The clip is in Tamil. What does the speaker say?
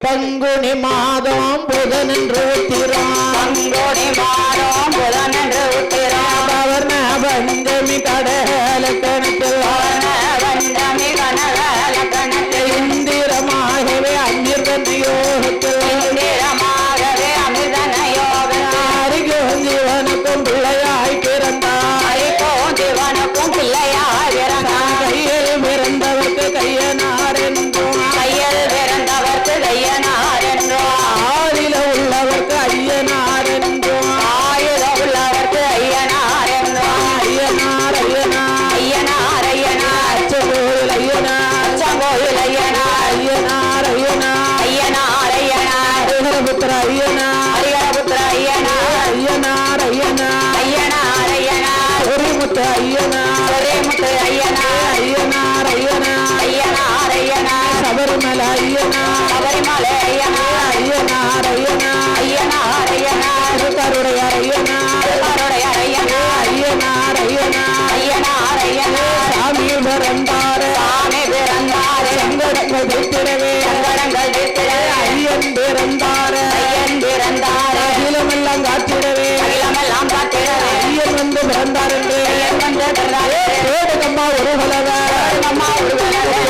பங்குனி மாதம் புதனென்று பங்குனி மாதம் புதனென்று உத்திரா பவர்ண பஞ்சமி கடகலக்கணத்தில் முத்து ஐயனார் ஒரே முத்து ஐயனார் ஐயனார் ஐயனார் ஐயனார் ஐயனார் ஐயனார் சபரிமல ஏடுகம்மா ஒரு பலவே